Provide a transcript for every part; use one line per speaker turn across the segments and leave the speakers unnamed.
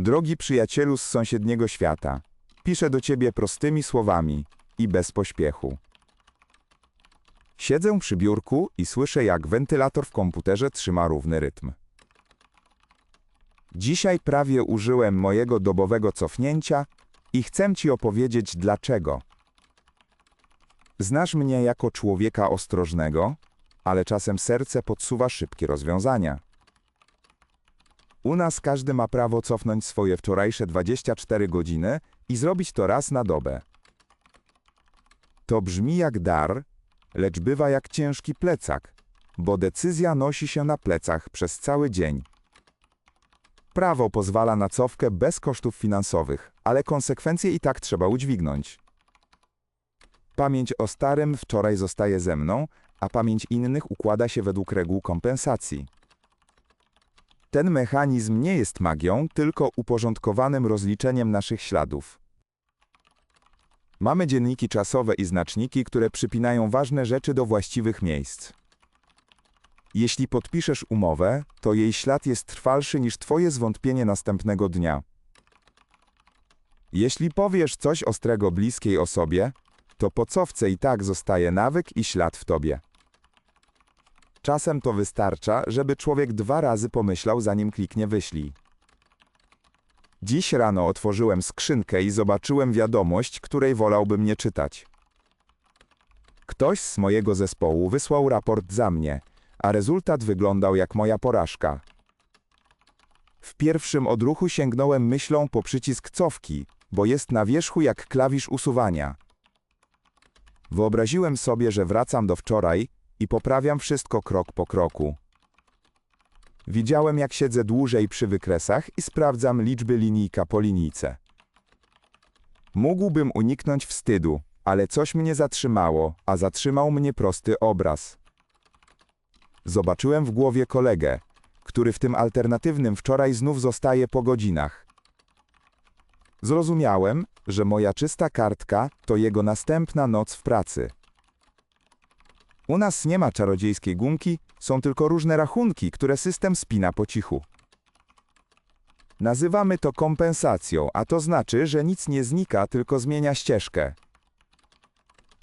Drogi przyjacielu z sąsiedniego świata, piszę do ciebie prostymi słowami i bez pośpiechu. Siedzę przy biurku i słyszę, jak wentylator w komputerze trzyma równy rytm. Dzisiaj prawie użyłem mojego dobowego cofnięcia i chcę ci opowiedzieć dlaczego. Znasz mnie jako człowieka ostrożnego, ale czasem serce podsuwa szybkie rozwiązania. U nas każdy ma prawo cofnąć swoje wczorajsze 24 godziny i zrobić to raz na dobę. To brzmi jak dar, lecz bywa jak ciężki plecak, bo decyzja nosi się na plecach przez cały dzień. Prawo pozwala na cofkę bez kosztów finansowych, ale konsekwencje i tak trzeba udźwignąć. Pamięć o starym wczoraj zostaje ze mną, a pamięć innych układa się według reguł kompensacji. Ten mechanizm nie jest magią, tylko uporządkowanym rozliczeniem naszych śladów. Mamy dzienniki czasowe i znaczniki, które przypinają ważne rzeczy do właściwych miejsc. Jeśli podpiszesz umowę, to jej ślad jest trwalszy niż twoje zwątpienie następnego dnia. Jeśli powiesz coś ostrego bliskiej osobie, to po i tak zostaje nawyk i ślad w tobie. Czasem to wystarcza, żeby człowiek dwa razy pomyślał, zanim kliknie wyślij. Dziś rano otworzyłem skrzynkę i zobaczyłem wiadomość, której wolałbym nie czytać. Ktoś z mojego zespołu wysłał raport za mnie, a rezultat wyglądał jak moja porażka. W pierwszym odruchu sięgnąłem myślą po przycisk cofki, bo jest na wierzchu jak klawisz usuwania. Wyobraziłem sobie, że wracam do wczoraj i poprawiam wszystko krok po kroku. Widziałem, jak siedzę dłużej przy wykresach i sprawdzam liczby linijka po linijce. Mógłbym uniknąć wstydu, ale coś mnie zatrzymało, a zatrzymał mnie prosty obraz. Zobaczyłem w głowie kolegę, który w tym alternatywnym wczoraj znów zostaje po godzinach. Zrozumiałem, że moja czysta kartka to jego następna noc w pracy. U nas nie ma czarodziejskiej gumki, są tylko różne rachunki, które system spina po cichu. Nazywamy to kompensacją, a to znaczy, że nic nie znika, tylko zmienia ścieżkę.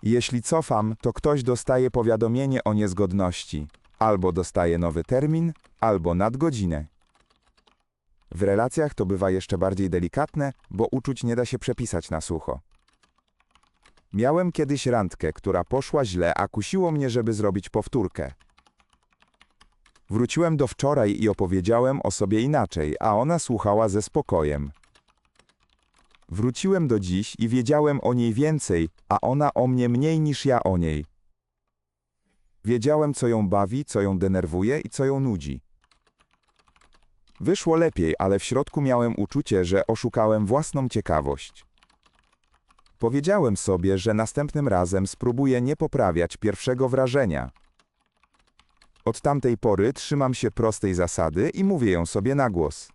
Jeśli cofam, to ktoś dostaje powiadomienie o niezgodności. Albo dostaje nowy termin, albo nadgodzinę. W relacjach to bywa jeszcze bardziej delikatne, bo uczuć nie da się przepisać na sucho. Miałem kiedyś randkę, która poszła źle, a kusiło mnie, żeby zrobić powtórkę. Wróciłem do wczoraj i opowiedziałem o sobie inaczej, a ona słuchała ze spokojem. Wróciłem do dziś i wiedziałem o niej więcej, a ona o mnie mniej niż ja o niej. Wiedziałem, co ją bawi, co ją denerwuje i co ją nudzi. Wyszło lepiej, ale w środku miałem uczucie, że oszukałem własną ciekawość. Powiedziałem sobie, że następnym razem spróbuję nie poprawiać pierwszego wrażenia. Od tamtej pory trzymam się prostej zasady i mówię ją sobie na głos.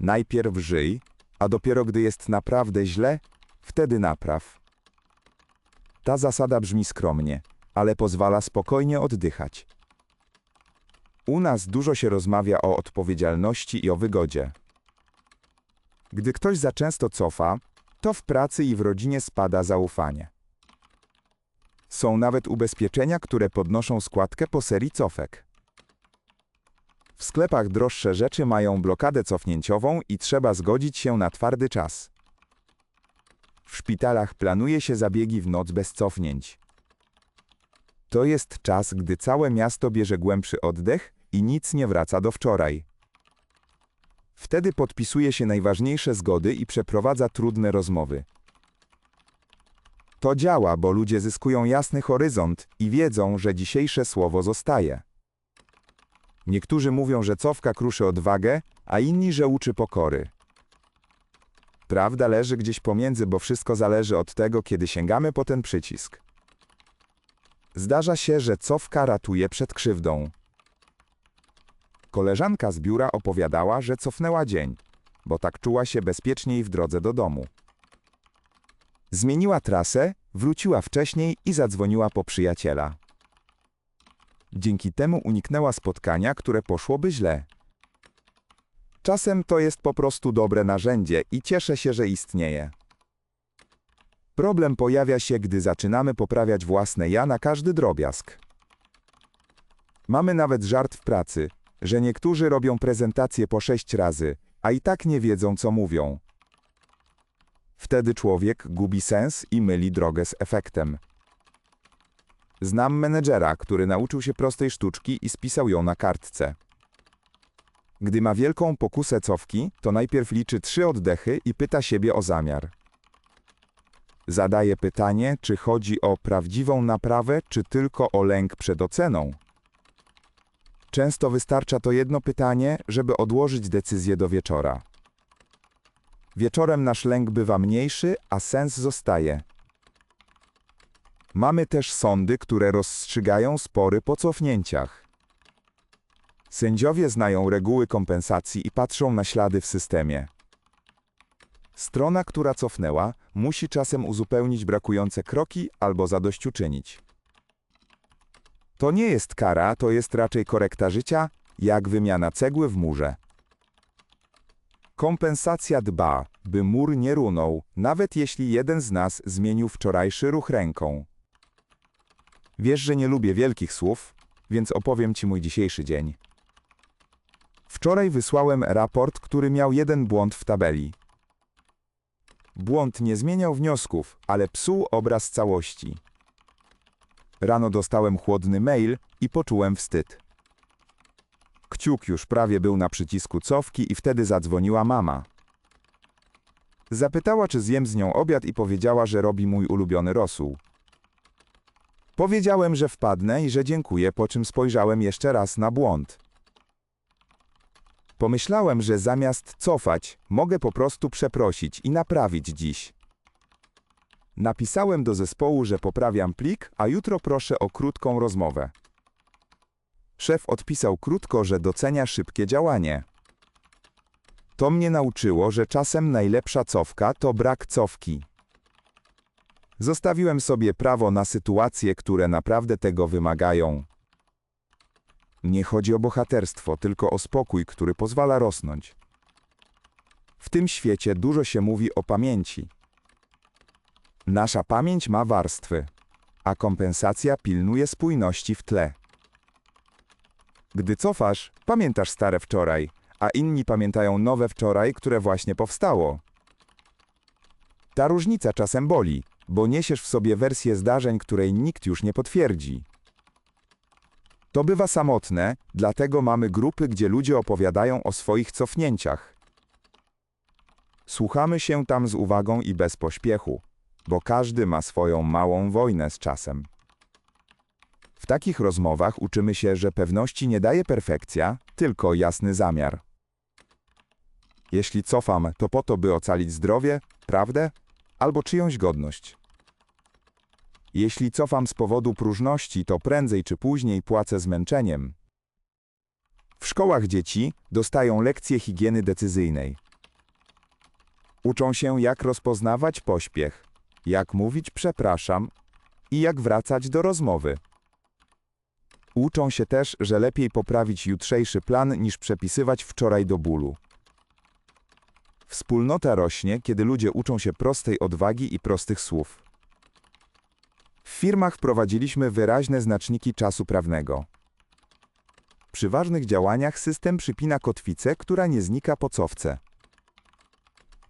Najpierw żyj, a dopiero gdy jest naprawdę źle, wtedy napraw. Ta zasada brzmi skromnie, ale pozwala spokojnie oddychać. U nas dużo się rozmawia o odpowiedzialności i o wygodzie. Gdy ktoś za często cofa, to w pracy i w rodzinie spada zaufanie. Są nawet ubezpieczenia, które podnoszą składkę po serii cofek. W sklepach droższe rzeczy mają blokadę cofnięciową i trzeba zgodzić się na twardy czas. W szpitalach planuje się zabiegi w noc bez cofnięć. To jest czas, gdy całe miasto bierze głębszy oddech i nic nie wraca do wczoraj. Wtedy podpisuje się najważniejsze zgody i przeprowadza trudne rozmowy. To działa, bo ludzie zyskują jasny horyzont i wiedzą, że dzisiejsze słowo zostaje. Niektórzy mówią, że cofka kruszy odwagę, a inni, że uczy pokory. Prawda leży gdzieś pomiędzy, bo wszystko zależy od tego, kiedy sięgamy po ten przycisk. Zdarza się, że cofka ratuje przed krzywdą. Koleżanka z biura opowiadała, że cofnęła dzień, bo tak czuła się bezpieczniej w drodze do domu. Zmieniła trasę, wróciła wcześniej i zadzwoniła po przyjaciela. Dzięki temu uniknęła spotkania, które poszłoby źle. Czasem to jest po prostu dobre narzędzie i cieszę się, że istnieje. Problem pojawia się, gdy zaczynamy poprawiać własne ja na każdy drobiazg. Mamy nawet żart w pracy, że niektórzy robią prezentację po sześć razy, a i tak nie wiedzą, co mówią. Wtedy człowiek gubi sens i myli drogę z efektem. Znam menedżera, który nauczył się prostej sztuczki i spisał ją na kartce. Gdy ma wielką pokusę cofki, to najpierw liczy trzy oddechy i pyta siebie o zamiar. Zadaje pytanie, czy chodzi o prawdziwą naprawę, czy tylko o lęk przed oceną. Często wystarcza to jedno pytanie, żeby odłożyć decyzję do wieczora. Wieczorem nasz lęk bywa mniejszy, a sens zostaje. Mamy też sądy, które rozstrzygają spory po cofnięciach. Sędziowie znają reguły kompensacji i patrzą na ślady w systemie. Strona, która cofnęła, musi czasem uzupełnić brakujące kroki albo zadośćuczynić. To nie jest kara, to jest raczej korekta życia, jak wymiana cegły w murze. Kompensacja dba, by mur nie runął, nawet jeśli jeden z nas zmienił wczorajszy ruch ręką. Wiesz, że nie lubię wielkich słów, więc opowiem Ci mój dzisiejszy dzień. Wczoraj wysłałem raport, który miał jeden błąd w tabeli. Błąd nie zmieniał wniosków, ale psuł obraz całości. Rano dostałem chłodny mail i poczułem wstyd. Kciuk już prawie był na przycisku cofki i wtedy zadzwoniła mama. Zapytała, czy zjem z nią obiad i powiedziała, że robi mój ulubiony rosół. Powiedziałem, że wpadnę i że dziękuję, po czym spojrzałem jeszcze raz na błąd. Pomyślałem, że zamiast cofać, mogę po prostu przeprosić i naprawić dziś. Napisałem do zespołu, że poprawiam plik, a jutro proszę o krótką rozmowę. Szef odpisał krótko, że docenia szybkie działanie. To mnie nauczyło, że czasem najlepsza cofka to brak cofki. Zostawiłem sobie prawo na sytuacje, które naprawdę tego wymagają. Nie chodzi o bohaterstwo, tylko o spokój, który pozwala rosnąć. W tym świecie dużo się mówi o pamięci. Nasza pamięć ma warstwy, a kompensacja pilnuje spójności w tle. Gdy cofasz, pamiętasz stare wczoraj, a inni pamiętają nowe wczoraj, które właśnie powstało. Ta różnica czasem boli, bo niesiesz w sobie wersję zdarzeń, której nikt już nie potwierdzi. To bywa samotne, dlatego mamy grupy, gdzie ludzie opowiadają o swoich cofnięciach. Słuchamy się tam z uwagą i bez pośpiechu, bo każdy ma swoją małą wojnę z czasem. W takich rozmowach uczymy się, że pewności nie daje perfekcja, tylko jasny zamiar. Jeśli cofam, to po to, by ocalić zdrowie, prawdę albo czyjąś godność. Jeśli cofam z powodu próżności, to prędzej czy później płacę zmęczeniem. W szkołach dzieci dostają lekcje higieny decyzyjnej. Uczą się, jak rozpoznawać pośpiech, jak mówić przepraszam i jak wracać do rozmowy. Uczą się też, że lepiej poprawić jutrzejszy plan niż przepisywać wczoraj do bólu. Wspólnota rośnie, kiedy ludzie uczą się prostej odwagi i prostych słów. W firmach wprowadziliśmy wyraźne znaczniki czasu prawnego. Przy ważnych działaniach system przypina kotwicę, która nie znika po cofce.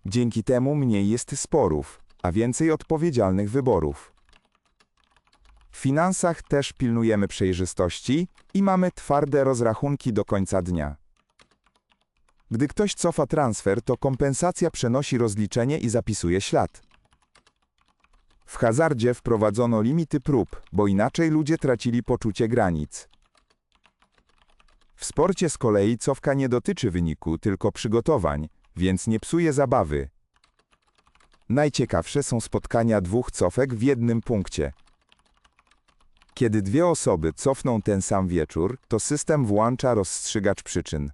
Dzięki temu mniej jest sporów, a więcej odpowiedzialnych wyborów. W finansach też pilnujemy przejrzystości i mamy twarde rozrachunki do końca dnia. Gdy ktoś cofa transfer, to kompensacja przenosi rozliczenie i zapisuje ślad. W hazardzie wprowadzono limity prób, bo inaczej ludzie tracili poczucie granic. W sporcie z kolei cofka nie dotyczy wyniku, tylko przygotowań, więc nie psuje zabawy. Najciekawsze są spotkania dwóch cofek w jednym punkcie. Kiedy dwie osoby cofną ten sam wieczór, to system włącza rozstrzygacz przyczyn.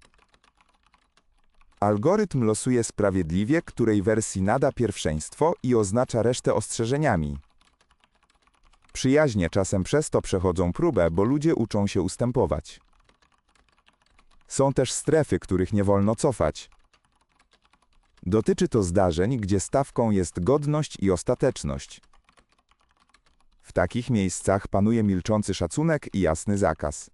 Algorytm losuje sprawiedliwie, której wersji nada pierwszeństwo i oznacza resztę ostrzeżeniami. Przyjaźnie czasem przez to przechodzą próbę, bo ludzie uczą się ustępować. Są też strefy, których nie wolno cofać. Dotyczy to zdarzeń, gdzie stawką jest godność i ostateczność. W takich miejscach panuje milczący szacunek i jasny zakaz.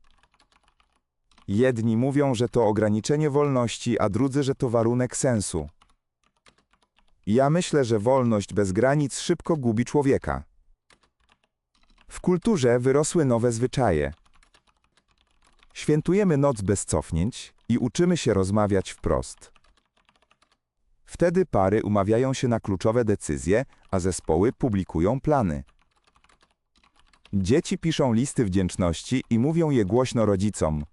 Jedni mówią, że to ograniczenie wolności, a drudzy, że to warunek sensu. Ja myślę, że wolność bez granic szybko gubi człowieka. W kulturze wyrosły nowe zwyczaje. Świętujemy noc bez cofnięć i uczymy się rozmawiać wprost. Wtedy pary umawiają się na kluczowe decyzje, a zespoły publikują plany. Dzieci piszą listy wdzięczności i mówią je głośno rodzicom.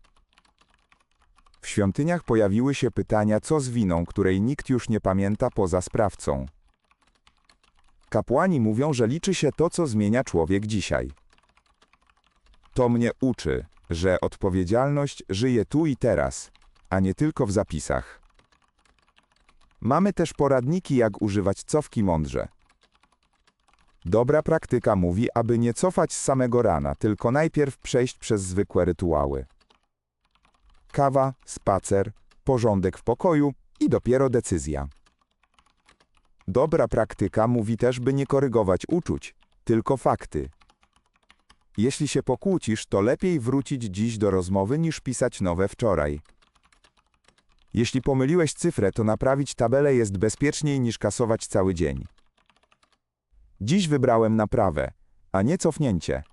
W świątyniach pojawiły się pytania, co z winą, której nikt już nie pamięta poza sprawcą. Kapłani mówią, że liczy się to, co zmienia człowiek dzisiaj. To mnie uczy, że odpowiedzialność żyje tu i teraz, a nie tylko w zapisach. Mamy też poradniki, jak używać cofki mądrze. Dobra praktyka mówi, aby nie cofać z samego rana, tylko najpierw przejść przez zwykłe rytuały. Kawa, spacer, porządek w pokoju i dopiero decyzja. Dobra praktyka mówi też, by nie korygować uczuć, tylko fakty. Jeśli się pokłócisz, to lepiej wrócić dziś do rozmowy niż pisać nowe wczoraj. Jeśli pomyliłeś cyfrę, to naprawić tabelę jest bezpieczniej niż kasować cały dzień. Dziś wybrałem naprawę, a nie cofnięcie.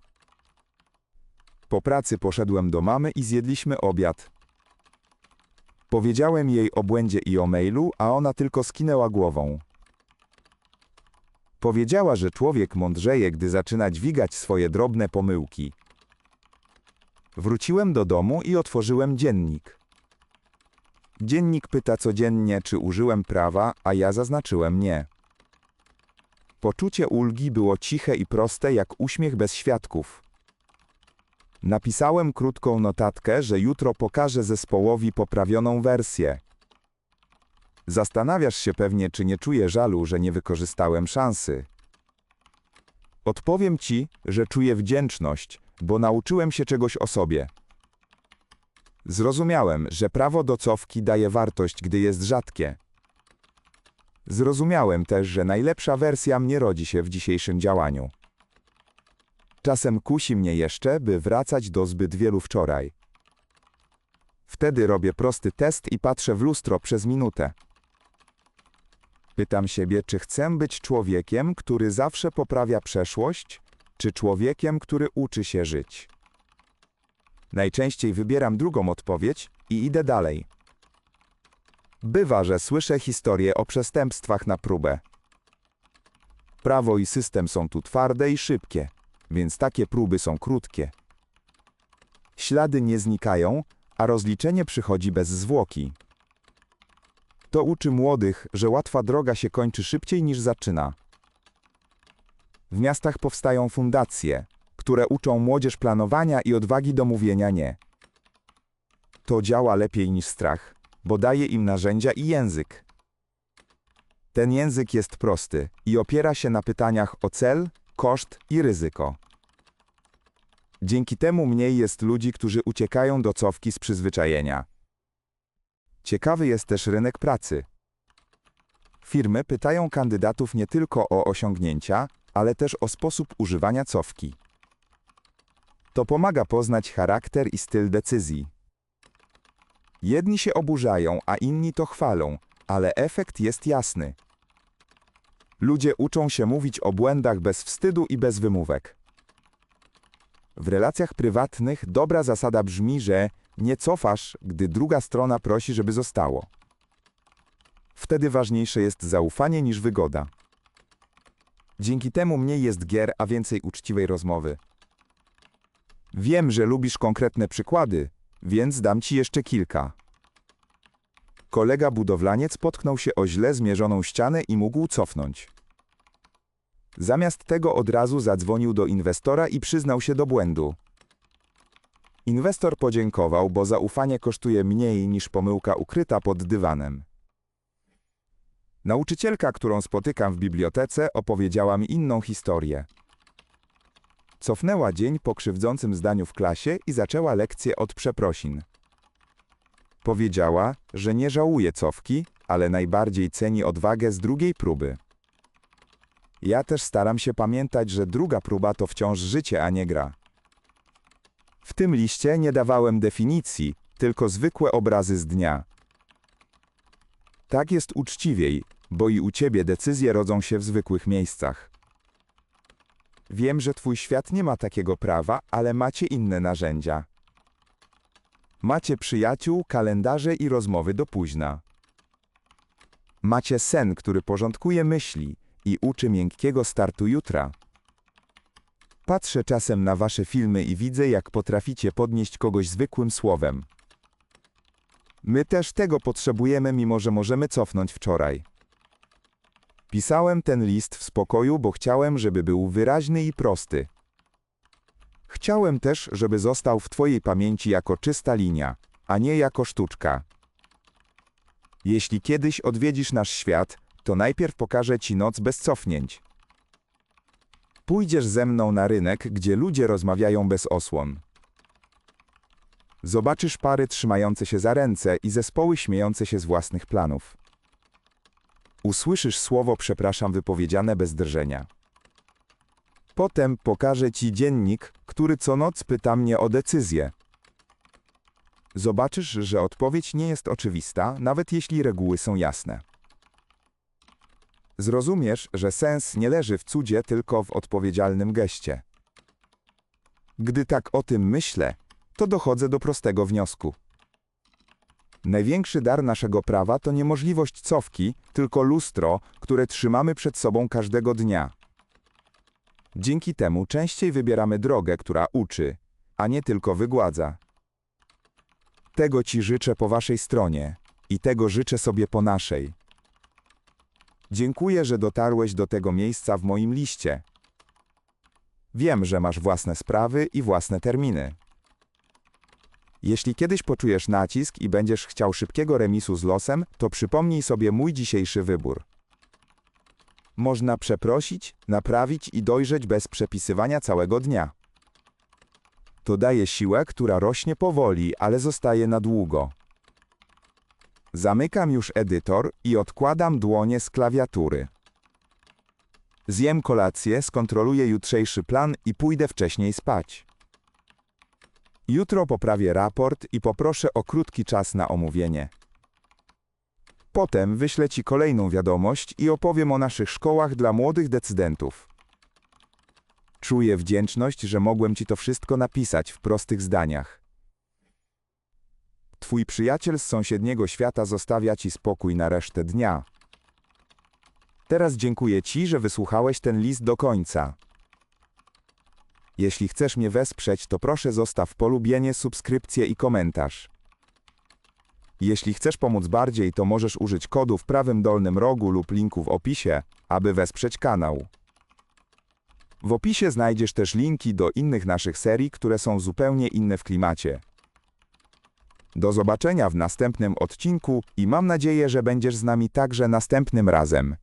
Po pracy poszedłem do mamy i zjedliśmy obiad. Powiedziałem jej o błędzie i o mailu, a ona tylko skinęła głową. Powiedziała, że człowiek mądrzeje, gdy zaczyna dźwigać swoje drobne pomyłki. Wróciłem do domu i otworzyłem dziennik. Dziennik pyta codziennie, czy użyłem prawa, a ja zaznaczyłem nie. Poczucie ulgi było ciche i proste jak uśmiech bez świadków. Napisałem krótką notatkę, że jutro pokażę zespołowi poprawioną wersję. Zastanawiasz się pewnie, czy nie czuję żalu, że nie wykorzystałem szansy. Odpowiem ci, że czuję wdzięczność, bo nauczyłem się czegoś o sobie. Zrozumiałem, że prawo do cofki daje wartość, gdy jest rzadkie. Zrozumiałem też, że najlepsza wersja mnie rodzi się w dzisiejszym działaniu. Czasem kusi mnie jeszcze, by wracać do zbyt wielu wczoraj. Wtedy robię prosty test i patrzę w lustro przez minutę. Pytam siebie, czy chcę być człowiekiem, który zawsze poprawia przeszłość, czy człowiekiem, który uczy się żyć. Najczęściej wybieram drugą odpowiedź i idę dalej. Bywa, że słyszę historie o przestępstwach na próbę. Prawo i system są tu twarde i szybkie, więc takie próby są krótkie. Ślady nie znikają, a rozliczenie przychodzi bez zwłoki. To uczy młodych, że łatwa droga się kończy szybciej niż zaczyna. W miastach powstają fundacje, które uczą młodzież planowania i odwagi do mówienia nie. To działa lepiej niż strach, bo daje im narzędzia i język. Ten język jest prosty i opiera się na pytaniach o cel, koszt i ryzyko. Dzięki temu mniej jest ludzi, którzy uciekają do cofki z przyzwyczajenia. Ciekawy jest też rynek pracy. Firmy pytają kandydatów nie tylko o osiągnięcia, ale też o sposób używania cofki. To pomaga poznać charakter i styl decyzji. Jedni się oburzają, a inni to chwalą, ale efekt jest jasny. Ludzie uczą się mówić o błędach bez wstydu i bez wymówek. W relacjach prywatnych dobra zasada brzmi, że nie cofasz, gdy druga strona prosi, żeby zostało. Wtedy ważniejsze jest zaufanie niż wygoda. Dzięki temu mniej jest gier, a więcej uczciwej rozmowy. Wiem, że lubisz konkretne przykłady, więc dam ci jeszcze kilka. Kolega budowlaniec potknął się o źle zmierzoną ścianę i mógł cofnąć. Zamiast tego od razu zadzwonił do inwestora i przyznał się do błędu. Inwestor podziękował, bo zaufanie kosztuje mniej niż pomyłka ukryta pod dywanem. Nauczycielka, którą spotykam w bibliotece, opowiedziała mi inną historię. Cofnęła dzień po krzywdzącym zdaniu w klasie i zaczęła lekcję od przeprosin. Powiedziała, że nie żałuje cofki, ale najbardziej ceni odwagę z drugiej próby. Ja też staram się pamiętać, że druga próba to wciąż życie, a nie gra. W tym liście nie dawałem definicji, tylko zwykłe obrazy z dnia. Tak jest uczciwiej, bo i u ciebie decyzje rodzą się w zwykłych miejscach. Wiem, że twój świat nie ma takiego prawa, ale macie inne narzędzia. Macie przyjaciół, kalendarze i rozmowy do późna. Macie sen, który porządkuje myśli i uczy miękkiego startu jutra. Patrzę czasem na wasze filmy i widzę, jak potraficie podnieść kogoś zwykłym słowem. My też tego potrzebujemy, mimo że możemy cofnąć wczoraj. Pisałem ten list w spokoju, bo chciałem, żeby był wyraźny i prosty. Chciałem też, żeby został w Twojej pamięci jako czysta linia, a nie jako sztuczka. Jeśli kiedyś odwiedzisz nasz świat, to najpierw pokażę Ci noc bez cofnięć. Pójdziesz ze mną na rynek, gdzie ludzie rozmawiają bez osłon. Zobaczysz pary trzymające się za ręce i zespoły śmiejące się z własnych planów. Usłyszysz słowo przepraszam wypowiedziane bez drżenia. Potem pokażę ci dziennik, który co noc pyta mnie o decyzję. Zobaczysz, że odpowiedź nie jest oczywista, nawet jeśli reguły są jasne. Zrozumiesz, że sens nie leży w cudzie, tylko w odpowiedzialnym geście. Gdy tak o tym myślę, to dochodzę do prostego wniosku. Największy dar naszego prawa to niemożliwość cofki, tylko lustro, które trzymamy przed sobą każdego dnia. Dzięki temu częściej wybieramy drogę, która uczy, a nie tylko wygładza. Tego Ci życzę po Waszej stronie i tego życzę sobie po naszej. Dziękuję, że dotarłeś do tego miejsca w moim liście. Wiem, że masz własne sprawy i własne terminy. Jeśli kiedyś poczujesz nacisk i będziesz chciał szybkiego remisu z losem, to przypomnij sobie mój dzisiejszy wybór. Można przeprosić, naprawić i dojrzeć bez przepisywania całego dnia. To daje siłę, która rośnie powoli, ale zostaje na długo. Zamykam już edytor i odkładam dłonie z klawiatury. Zjem kolację, skontroluję jutrzejszy plan i pójdę wcześniej spać. Jutro poprawię raport i poproszę o krótki czas na omówienie. Potem wyślę Ci kolejną wiadomość i opowiem o naszych szkołach dla młodych decydentów. Czuję wdzięczność, że mogłem Ci to wszystko napisać w prostych zdaniach. Twój przyjaciel z sąsiedniego świata zostawia Ci spokój na resztę dnia. Teraz dziękuję Ci, że wysłuchałeś ten list do końca. Jeśli chcesz mnie wesprzeć, to proszę zostaw polubienie, subskrypcję i komentarz. Jeśli chcesz pomóc bardziej, to możesz użyć kodu w prawym dolnym rogu lub linku w opisie, aby wesprzeć kanał. W opisie znajdziesz też linki do innych naszych serii, które są zupełnie inne w klimacie. Do zobaczenia w następnym odcinku i mam nadzieję, że będziesz z nami także następnym razem.